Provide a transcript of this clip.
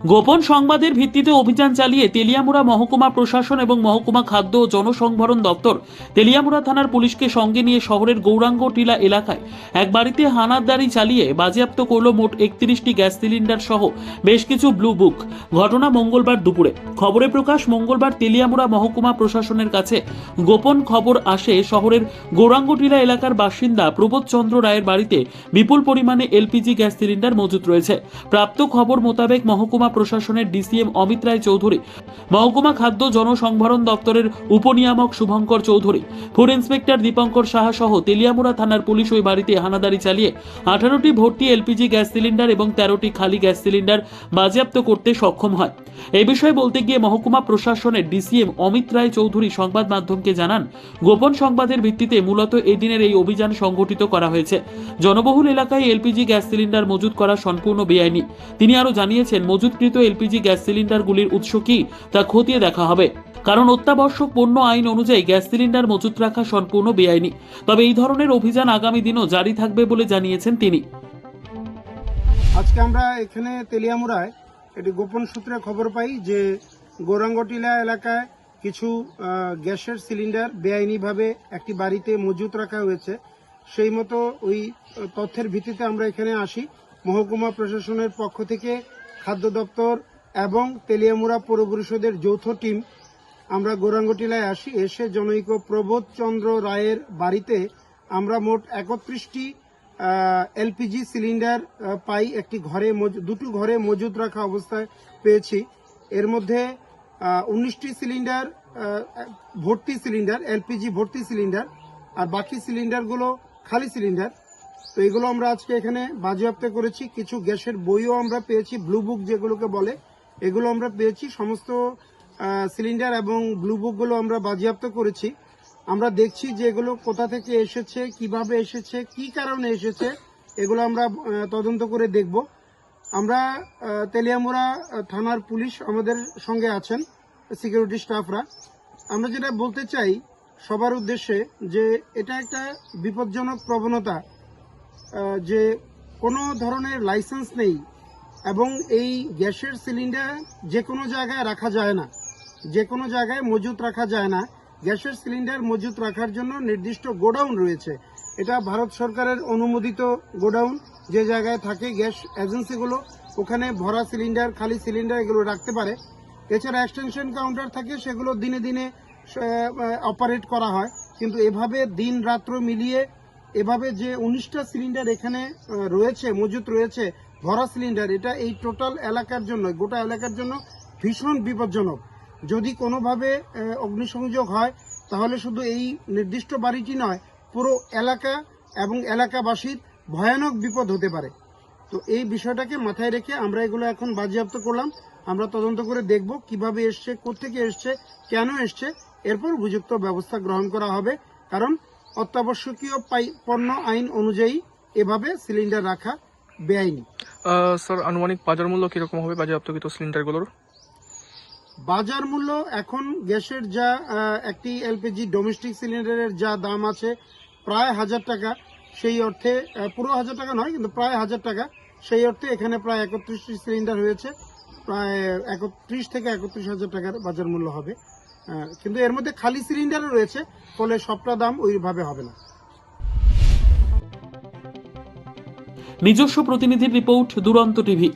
গোপন সংবাদের ভিত্তিতে অভিযান চালিয়ে তেলিয়ামুড়া মহকুমা প্রশাসন এবং মহকুমা খাদ্য ও জনসংভরণ দপ্তর তেলিয়ামুড়া থানার পুলিশকে সঙ্গে নিয়ে শহরের গৌরাঙ্গ টিলা এলাকায় এক বাড়িতে হানাদারি চালিয়ে বাজেয়াপ্ত করল মোট একত্রিশটি গ্যাস সিলিন্ডার সহ বেশ কিছু ব্লু বুক। ঘটনা মঙ্গলবার দুপুরে। খবরে প্রকাশ, মঙ্গলবার তেলিয়ামুড়া মহকুমা প্রশাসনের কাছে গোপন খবর আসে শহরের গৌরাঙ্গটিলা এলাকার বাসিন্দা প্রবোধ চন্দ্র রায়ের বাড়িতে বিপুল পরিমাণে এলপিজি গ্যাস সিলিন্ডার মজুত রয়েছে। প্রাপ্ত খবর মোতাবেক মহকুমা প্রশাসনের ডিসিএম অমিত রায় চৌধুরী, মহকুমা খাদ্য জনসংভরণ দপ্তরের উপনিয়ামক শুভঙ্কর চৌধুরী ফুড ইন্সপেক্টর দীপঙ্কর সাহা সহ তেলিয়ামুড়া থানার পুলিশ ওই বাড়িতে হানাদারি চালিয়ে আঠারোটি ভর্তি এলপিজি গ্যাস সিলিন্ডার এবং তেরোটি খালি গ্যাস সিলিন্ডার বাজেয়াপ্ত করতে সক্ষম হয়। এই বিষয়ে বলতে গিয়ে মহকুমা প্রশাসনের ডিসিএম অমিত রায় চৌধুরী সংবাদ মাধ্যমকে জানান, গোপন সংবাদের ভিত্তিতে মূলত এদিনের এই অভিযান সংগঠিত করা হয়েছে। জনবহুল এলাকায় এলপিজি গ্যাস সিলিন্ডার মজুত করা সম্পূর্ণ বেআইনি। তিনি আরও জানিয়েছেন মজুতকৃত এলপিজি গ্যাস সিলিন্ডারগুলির উৎস কি, তা খতিয়ে দেখা হবে। কারণ অত্যাবশ্যক পণ্য আইন অনুযায়ী গ্যাস সিলিন্ডার মজুত রাখা সম্পূর্ণ বেআইনি। তবে এই ধরনের অভিযান আগামী দিনও জারি থাকবে বলে জানিয়েছেন তিনি। আজকে আমরা এখানে তেলিয়ামুড়ায় একটি গোপন সূত্রে খবর পাই যে গৌরাঙ্গটিলা এলাকায় কিছু গ্যাসের সিলিন্ডার বেআইনিভাবে একটি বাড়িতে মজুত রাখা হয়েছে। সেই মতো ওই তথ্যের ভিত্তিতে আমরা এখানে আসি। মহকুমা প্রশাসনের পক্ষ থেকে খাদ্য দপ্তর এবং তেলিয়ামুড়া পৌর পরিষদের যৌথ টিম। আমরা গৌরাঙ্গটিলায় আসি, এসে জনৈক প্রবোধ চন্দ্র রায়ের বাড়িতে আমরা মোট একত্রিশটি এলপিজি সিলিন্ডার পাই একটি ঘরে দুটো ঘরে মজুদ রাখা অবস্থায় পেয়েছি। এর মধ্যে উনিশটি সিলিন্ডার ভর্তি সিলিন্ডার, এলপিজি ভর্তি সিলিন্ডার, আর বাকি সিলিন্ডারগুলো খালি সিলিন্ডার। তো এগুলো আমরা আজকে এখানে বাজেয়াপ্ত করেছি। কিছু গ্যাসের বইও আমরা পেয়েছি ব্লু বুক যেগুলোকে বলে। এগুলো আমরা পেয়েছি, সমস্ত সিলিন্ডার এবং ব্লু বুকগুলো আমরা বাজেয়াপ্ত করেছি। আমরা দেখছি যে এগুলো কোথা থেকে এসেছে, কীভাবে এসেছে, কি কারণে এসেছে, এগুলো আমরা তদন্ত করে দেখব। আমরা তেলিয়ামুড়া থানার পুলিশ আমাদের সঙ্গে আছেন সিকিউরিটি স্টাফরা আমরা যেটা বলতে চাই সবার উদ্দেশ্যে যে এটা একটা বিপজ্জনক প্রবণতা। যে কোনো ধরনের লাইসেন্স নেই এবং এই গ্যাসের সিলিন্ডার যে কোনো জায়গায় রাখা যায় না, যে কোনো জায়গায় মজুত রাখা যায় না। গ্যাসের সিলিন্ডার মজুত রাখার জন্য নির্দিষ্ট গোডাউন রয়েছে। এটা ভারত সরকারের অনুমোদিত গোডাউন। যে জায়গায় থাকে গ্যাস এজেন্সিগুলো, ওখানে ভরা সিলিন্ডার, খালি সিলিন্ডার এগুলো রাখতে পারে। এছাড়া এক্সটেনশন কাউন্টার থাকে, সেগুলো দিনে দিনে অপারেট করা হয়। কিন্তু এভাবে দিন রাত্র মিলিয়ে এভাবে যে উনিশটা সিলিন্ডার এখানে রয়েছে, মজুত রয়েছে, ভরা সিলিন্ডার, এটা এই টোটাল এলাকার জন্য, গোটা এলাকার জন্য ভীষণ বিপজ্জনক। যদি কোনোভাবে অগ্নিসংযোগ হয়, তাহলে শুধু এই নির্দিষ্ট বাড়িটি নয়, পুরো এলাকা এবং এলাকাবাসীর ভয়ানক বিপদ হতে পারে। তো এই বিষয়টাকে মাথায় রেখে আমরা এগুলো এখন বাজেয়াপ্ত করলাম। আমরা তদন্ত করে দেখব কীভাবে এসছে, কোত্থেকে এসছে, কেন এসছে। এরপর উপযুক্ত ব্যবস্থা গ্রহণ করা হবে। কারণ অত্যাবশ্যকীয় পণ্য আইন অনুযায়ী এভাবে সিলিন্ডার রাখা বেআইনি। স্যার আনুমানিক বাজার মূল্য কীরকম হবে বাজেয়াপ্তকৃত সিলিন্ডারগুলোর? বাজার মূল্য এখন গ্যাসের যা একটি এলপিজি ডোমেস্টিক সিলিন্ডারের যা দাম আছে প্রায় হাজার টাকা সেই অর্থে পুরো হাজার টাকা নয় কিন্তু প্রায় হাজার টাকা সেই অর্থে এখানে প্রায় একত্রিশটি সিলিন্ডার হয়েছে। প্রায় একত্রিশ থেকে একত্রিশ হাজার টাকার বাজার মূল্য হবে। কিন্তু এর মধ্যে খালি সিলিন্ডারও রয়েছে, ফলে সবটা দাম ওইভাবে হবে না। নিজস্ব প্রতিনিধির রিপোর্ট, দুরন্ত টিভি।